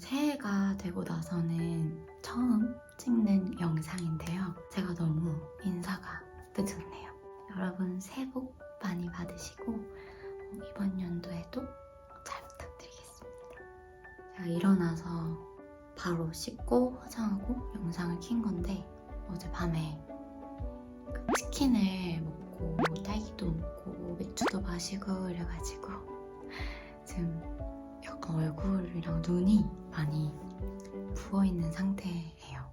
새해가 되고 나서는 처음 찍는 영상인데요. 제가 너무 인사가 늦었네요. 여러분 새해 복 많이 받으시고 어, 이번 연도에도 잘 부탁드리겠습니다. 제가 일어나서 바로 씻고 화장하고 영상을 킨 건데 어젯밤에 그 치킨을 먹고 딸기도 먹고 맥주도 마시고 이래가지고 지금 약간 얼굴이랑 눈이 많이 부어있는 상태예요.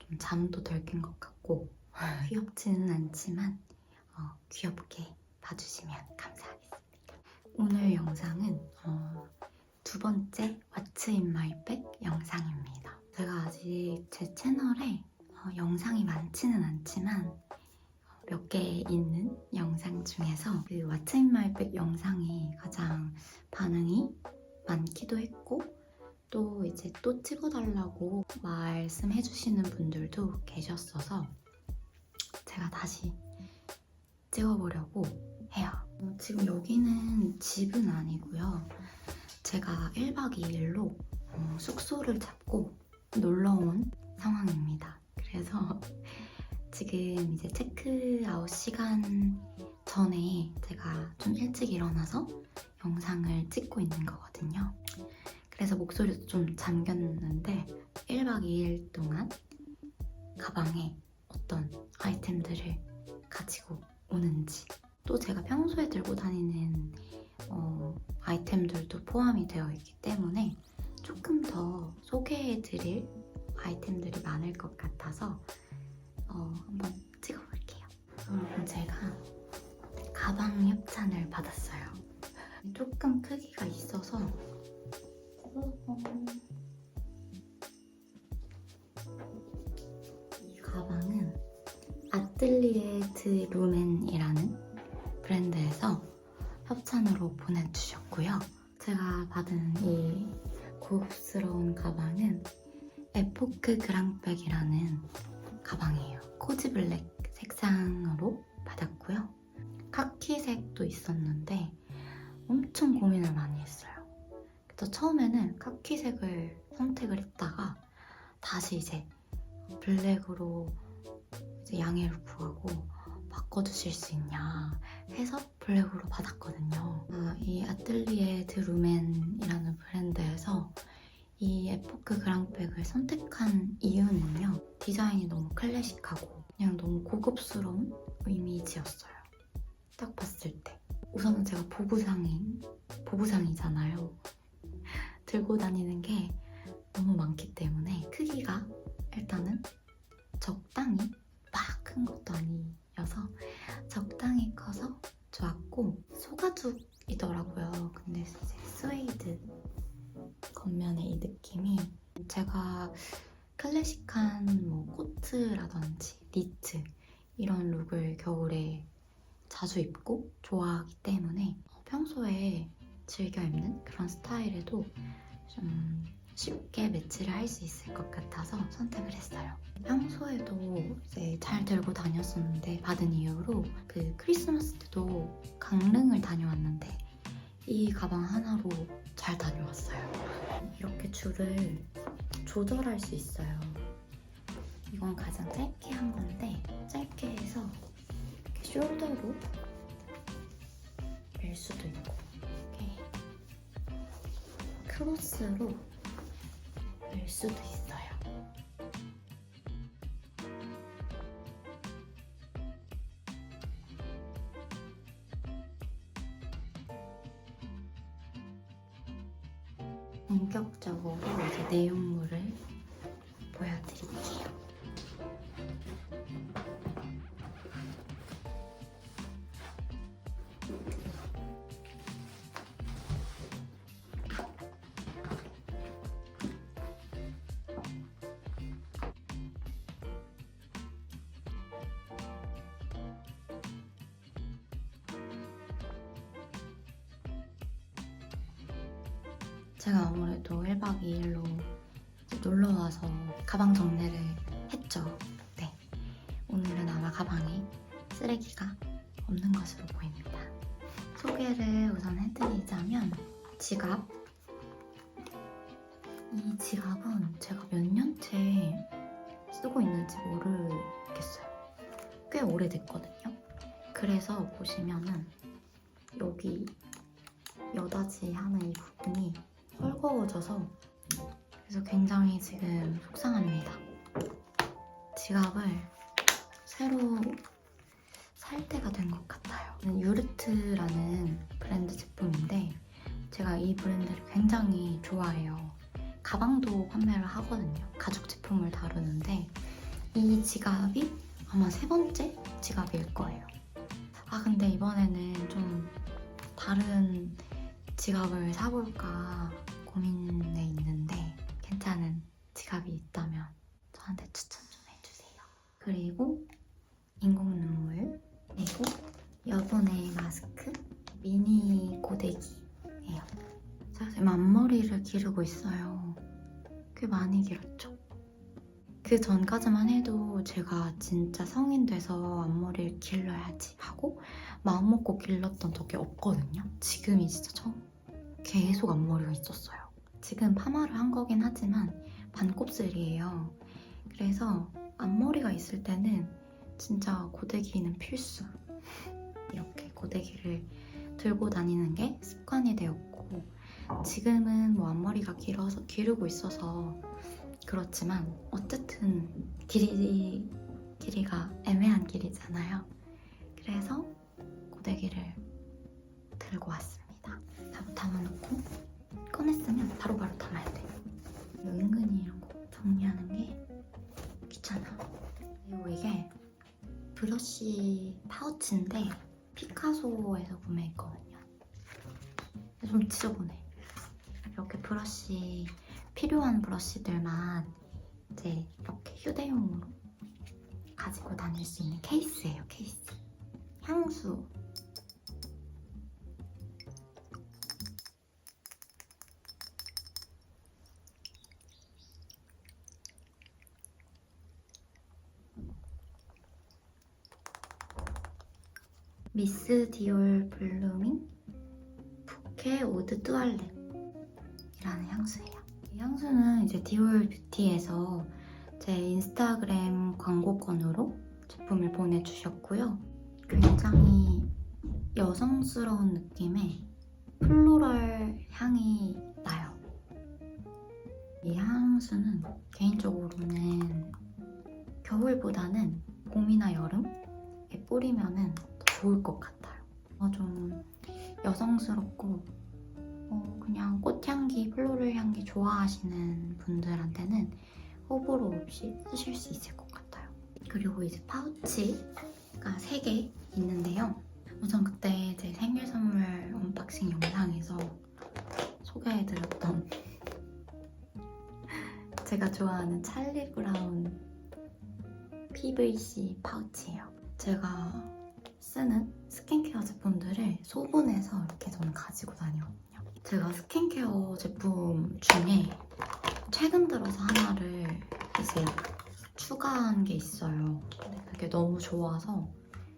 좀 잠도 덜 깬 것 같고 귀엽지는 않지만 어, 귀엽게 봐주시면 감사하겠습니다. 오늘 영상은 어, 두 번째 What's in my bag 영상입니다. 제가 아직 제 채널에 어, 영상이 많지는 않지만 몇 개 있는 영상 중에서 그 What's in my bag 영상이 가장 반응이 많기도 했고 또 이제 또 찍어달라고 말씀해 주시는 분들도 계셨어서 제가 다시 찍어보려고 해요. 어, 지금 여기는 집은 아니고요. 제가 1박 2일로 어, 숙소를 잡고 놀러 온 상황입니다. 그래서 지금 이제 체크아웃 시간 전에 제가 좀 일찍 일어나서 영상을 찍고 있는 거거든요. 그래서 목소리도 좀 잠겼는데 1박 2일 동안 가방에 어떤 아이템들을 가지고 오는지 또 제가 평소에 들고 다니는 어, 아이템들도 포함이 되어 있기 때문에 조금 더 소개해드릴 아이템들이 많을 것 같아서 어, 한번 찍어볼게요. 여러분 제가 가방 협찬을 받았어요. 조금 크기가 있어서. 이 가방은 아틀리에 드 루멘이라는 브랜드에서 협찬으로 보내주셨고요. 제가 받은 이 고급스러운 가방은 에포크 그랑백이라는 가방이에요. 코지 블랙 색상으로 받았고요. 카키색도 있었는데 엄청 고민을 많이 했어요. 그래서 처음에는 카키색을 선택을 했다가 다시 이제 블랙으로 이제 양해를 구하고 바꿔주실 수 있냐 해서 블랙으로 받았거든요. 아, 이 아틀리에 드루멘이라는 브랜드에서 이 에포크 그랑백을 선택한 이유는요. 디자인이 너무 클래식하고 그냥 너무 고급스러운 이미지였어요. 딱 봤을 때. 우선은 제가 보부상인, 보부상이잖아요. 들고 다니는 게 너무 많기 때문에 크기가 일단은 적당히 막 큰 것도 아니어서 적당히 커서 좋았고 소가죽이더라고요. 근데 이제 스웨이드 겉면의 이 느낌이 제가 클래식한 뭐 코트라든지 니트 이런 룩을 겨울에 자주 입고 좋아하기 때문에 평소에 즐겨 입는 그런 스타일에도 좀 쉽게 매치를 할 수 있을 것 같아서 선택을 했어요. 평소에도 이제 잘 들고 다녔었는데 받은 이후로 그 크리스마스 때도 강릉을 다녀왔는데 이 가방 하나로 잘 다녀왔어요. 이렇게 줄을 조절할 수 있어요. 이건 가장 짧게 한 건데 짧게 숄더로 멜 수도 있고 이렇게 크로스로 멜 수도 있어요. 제가 아무래도 1박 2일로 놀러 와서 가방 정리를 했죠. 네. 오늘은 아마 가방에 쓰레기가 없는 것으로 보입니다. 소개를 우선 해드리자면 지갑 이 지갑은 제가 몇 년째 쓰고 있는지 모르겠어요. 꽤 오래됐거든요. 그래서 보시면은 여기 여다지 하는 이 부분이 헐거워져서 그래서 굉장히 지금 속상합니다. 지갑을 새로 살 때가 된 것 같아요. 유르트라는 브랜드 제품인데 제가 이 브랜드를 굉장히 좋아해요. 가방도 판매를 하거든요. 가죽 제품을 다루는데 이 지갑이 아마 세 번째 지갑일 거예요. 아 근데 이번에는 좀 다른 지갑을 사볼까 고민에 있는데 괜찮은 지갑이 있다면 저한테 추천 좀 해주세요. 그리고 인공 눈물 그리고 여분의 마스크 미니 고데기예요. 지금 앞머리를 기르고 있어요. 꽤 많이 길었죠. 그 전까지만 해도 제가 진짜 성인 돼서 앞머리를 길러야지 하고 마음 먹고 길렀던 적이 없거든요. 지금이 진짜 처음. 계속 앞머리가 있었어요. 지금 파마를 한 거긴 하지만 반곱슬이에요. 그래서 앞머리가 있을 때는 진짜 고데기는 필수. 이렇게 고데기를 들고 다니는 게 습관이 되었고 지금은 뭐 앞머리가 길어서 기르고 있어서 그렇지만 어쨌든 길이 길이가 애매한 길이잖아요. 그래서 고데기를 들고 왔습니다. 다 담아놓고 꺼냈으면 바로바로 담아야 돼요. 은근히 이런 거 정리하는 게 귀찮아. 그리고 이게 브러쉬 파우치인데 피카소에서 구매했거든요. 좀 지저분해. 이렇게 브러쉬 필요한 브러쉬들만 이제 이렇게 휴대용으로 가지고 다닐 수 있는 케이스예요, 케이스. 향수. 미스 디올 블루밍 부케 오드 뚜알렛 이라는 향수예요. 이 향수는 이제 디올 뷰티에서 제 인스타그램 광고권으로 제품을 보내주셨고요. 굉장히 여성스러운 느낌의 플로럴 향이 나요. 이 향수는 개인적으로는 겨울보다는 봄이나 여름에 뿌리면은 더 좋을 것 같아요. 어, 좀 여성스럽고 어, 그냥 꽃향기, 플로럴 향기 좋아하시는 분들한테는 호불호 없이 쓰실 수 있을 것 같아요. 그리고 이제 파우치가 3개 있는데요. 우선 그때 제 생일 선물 언박싱 영상에서 소개해드렸던 제가 좋아하는 찰리 브라운 PVC 파우치예요. 제가 쓰는 스킨케어 제품들을 소분해서 이렇게 저는 가지고 다니거든요. 제가 스킨케어 제품 중에 최근 들어서 하나를 이제 추가한 게 있어요. 근데 그게 너무 좋아서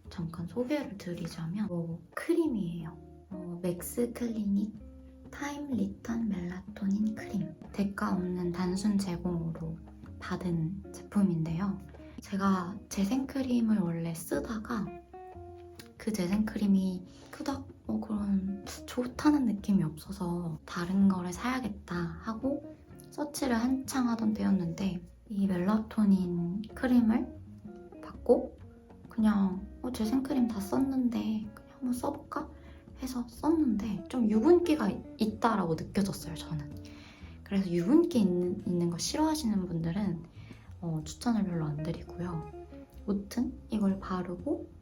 잠깐 소개를 드리자면 뭐 크림이에요. 어, 맥스 클리닉 타임 리턴 멜라토닌 크림 대가 없는 단순 제공으로 받은 제품인데요. 제가 재생크림을 원래 쓰다가 그 재생크림이 그닥 뭐 그런 좋다는 느낌이 없어서 다른 거를 사야겠다 하고 서치를 한창 하던 때였는데 이 멜라토닌 크림을 받고 그냥 어, 재생크림 다 썼는데 그냥 한번 써볼까? 해서 썼는데 좀 유분기가 있다라고 느껴졌어요 저는. 그래서 유분기 있는, 있는 거 싫어하시는 분들은 어, 추천을 별로 안 드리고요. 무튼 이걸 바르고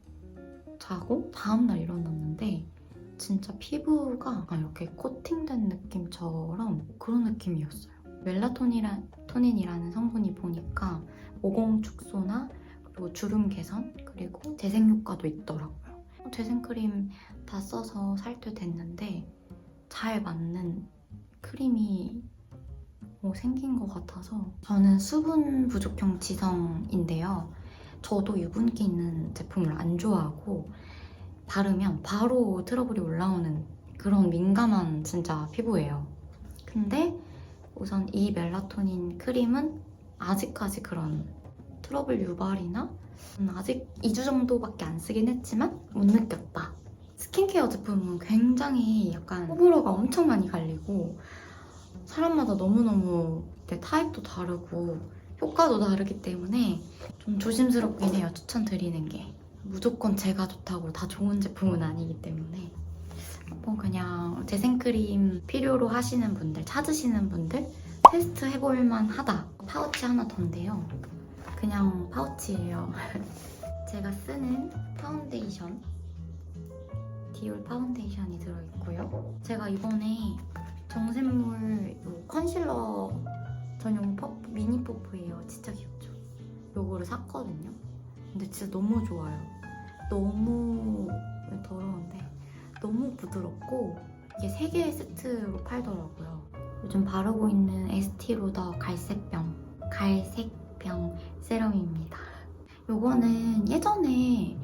자고 다음날 일어났는데 진짜 피부가 이렇게 코팅된 느낌처럼 그런 느낌이었어요. 멜라토닌이라는 성분이 보니까 모공 축소나 그리고 주름 개선 그리고 재생 효과도 있더라고요. 어, 재생크림 다 써서 살때 됐는데 잘 맞는 크림이 어, 생긴 것 같아서 저는 수분 부족형 지성인데요. 저도 유분기 있는 제품을 안 좋아하고 바르면 바로 트러블이 올라오는 그런 민감한 진짜 피부예요. 근데 우선 이 멜라토닌 크림은 아직까지 그런 트러블 유발이나 음, 아직 2주 정도밖에 안 쓰긴 했지만 못 느꼈다. 스킨케어 제품은 굉장히 약간 호불호가 엄청 많이 갈리고 사람마다 너무너무 내 타입도 다르고 효과도 다르기 때문에 좀 조심스럽긴 해요. 추천드리는 게. 무조건 제가 좋다고 다 좋은 제품은 아니기 때문에 한번 그냥 재생크림 필요로 하시는 분들, 찾으시는 분들 테스트 해볼 만 하다. 파우치 하나 던데요. 그냥 파우치예요. 제가 쓰는 파운데이션 디올 파운데이션이 들어있고요. 제가 이번에 정샘물 요 컨실러 전용 퍼프, 퍼프예요. 진짜 귀엽죠? 요거를 샀거든요. 근데 진짜 너무 좋아요. 너무 더러운데 너무 부드럽고 이게 3개의 세트로 팔더라고요. 요즘 바르고 있는 에스티로더 갈색병, 갈색병 세럼입니다. 요거는 예전에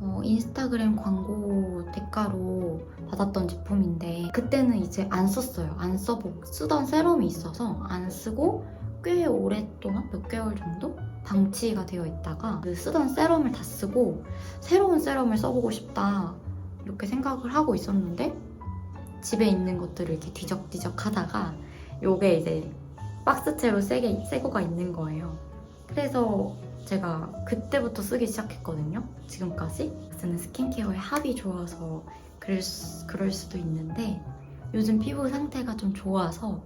어, 인스타그램 광고 대가로 받았던 제품인데 그때는 이제 안 썼어요. 안 써보 쓰던 세럼이 있어서 안 쓰고 꽤 오랫동안 몇 개월 정도 방치가 되어 있다가 그 쓰던 세럼을 다 쓰고 새로운 세럼을 써보고 싶다 이렇게 생각을 하고 있었는데 집에 있는 것들을 이렇게 뒤적뒤적 하다가 요게 이제 박스채로 새게, 새 거가 있는 거예요. 그래서 제가 그때부터 쓰기 시작했거든요. 지금까지. 저는 스킨케어에 합이 좋아서 그럴, 수, 그럴 수도 있는데 요즘 피부 상태가 좀 좋아서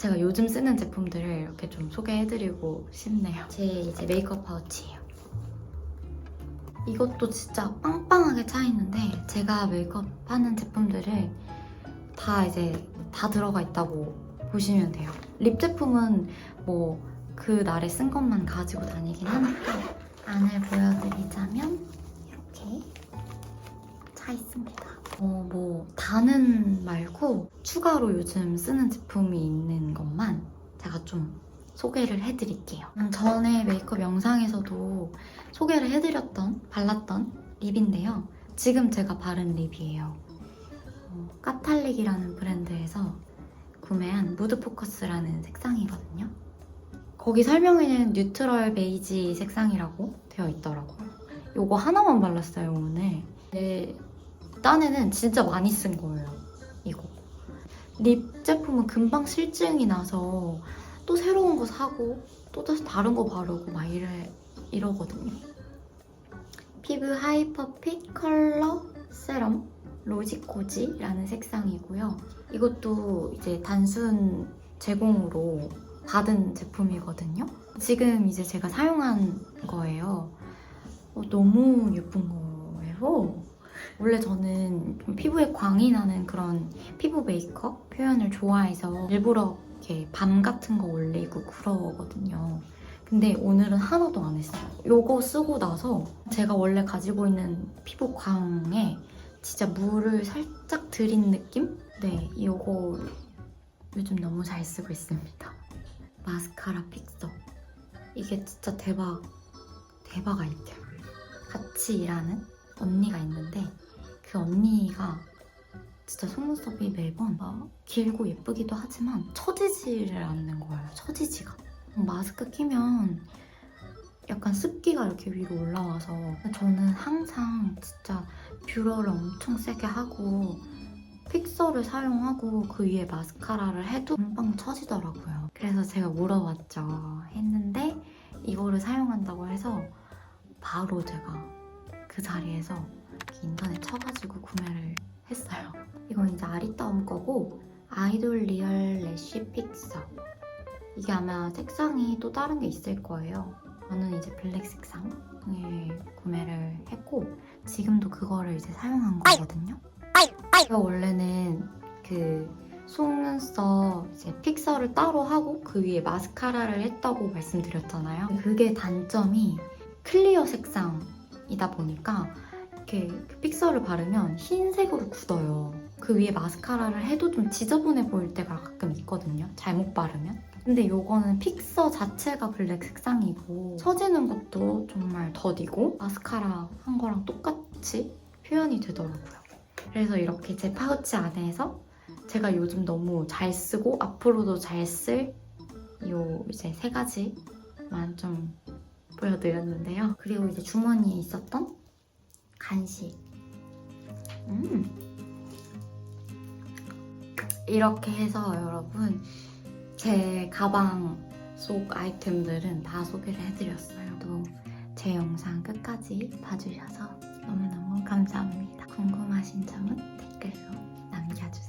제가 요즘 쓰는 제품들을 이렇게 좀 소개해드리고 싶네요. 제 이제 메이크업 파우치예요. 이것도 진짜 빵빵하게 차 있는데 제가 메이크업 하는 제품들을 다 이제 다 들어가 있다고 보시면 돼요. 립 제품은 뭐 그 날에 쓴 것만 가지고 다니긴 하니까 안을 보여드리자면 이렇게 차 있습니다. 어, 뭐 다는 말고 추가로 요즘 쓰는 제품이 있는 것만 제가 좀 소개를 해드릴게요. 음, 전에 메이크업 영상에서도 소개를 해드렸던 발랐던 립인데요. 지금 제가 바른 립이에요. 어, 까탈릭이라는 브랜드에서 구매한 무드 포커스라는 색상이거든요. 거기 설명에는 뉴트럴 베이지 색상이라고 되어 있더라고요. 요거 하나만 발랐어요, 오늘. 내 딴에는 진짜 많이 쓴 거예요, 이거. 립 제품은 금방 실증이 나서 또 새로운 거 사고 또 다시 다른 거 바르고 막 이래, 이러거든요. 피부 하이퍼핏 컬러 세럼 로지코지라는 색상이고요. 이것도 이제 단순 제공으로 받은 제품이거든요. 지금 이제 제가 사용한 거예요. 어, 너무 예쁜 거예요. 원래 저는 좀 피부에 광이 나는 그런 피부 메이크업 표현을 좋아해서 일부러 이렇게 밤 같은 거 올리고 그러거든요. 근데 오늘은 하나도 안 했어요. 요거 쓰고 나서 제가 원래 가지고 있는 피부 광에 진짜 물을 살짝 들인 느낌? 네, 요거 요즘 너무 잘 쓰고 있습니다. 마스카라 픽서. 이게 진짜 대박, 대박 아이템. 같이 일하는 언니가 있는데 그 언니가 진짜 속눈썹이 매번 막 길고 예쁘기도 하지만 처지지를 않는 거예요. 처지지가. 마스크 끼면 약간 습기가 이렇게 위로 올라와서 저는 항상 진짜 뷰러를 엄청 세게 하고 픽서를 사용하고 그 위에 마스카라를 해도 금방 처지더라고요. 그래서 제가 물어봤죠. 했는데 이거를 사용한다고 해서 바로 제가 그 자리에서 인터넷 쳐가지고 구매를 했어요. 이건 이제 아리따움 거고 아이돌 리얼 래쉬 픽서. 이게 아마 색상이 또 다른 게 있을 거예요. 저는 이제 블랙 색상을 구매를 했고 지금도 그거를 이제 사용한 거거든요. 제가 원래는 그 속눈썹 이제 픽서를 따로 하고 그 위에 마스카라를 했다고 말씀드렸잖아요. 그게 단점이 클리어 색상이다 보니까 이렇게 그 픽서를 바르면 흰색으로 굳어요. 그 위에 마스카라를 해도 좀 지저분해 보일 때가 가끔 있거든요. 잘못 바르면. 근데 이거는 픽서 자체가 블랙 색상이고 처지는 것도 정말 더디고 마스카라 한 거랑 똑같이 표현이 되더라고요. 그래서 이렇게 제 파우치 안에서 제가 요즘 너무 잘 쓰고 앞으로도 잘 쓸 요 이제 세 가지만 좀 보여드렸는데요. 그리고 이제 주머니에 있었던 간식. 음. 이렇게 해서 여러분 제 가방 속 아이템들은 다 소개를 해드렸어요. 또 제 영상 끝까지 봐주셔서 너무너무 감사합니다. 궁금하신 점은 댓글로 남겨주세요.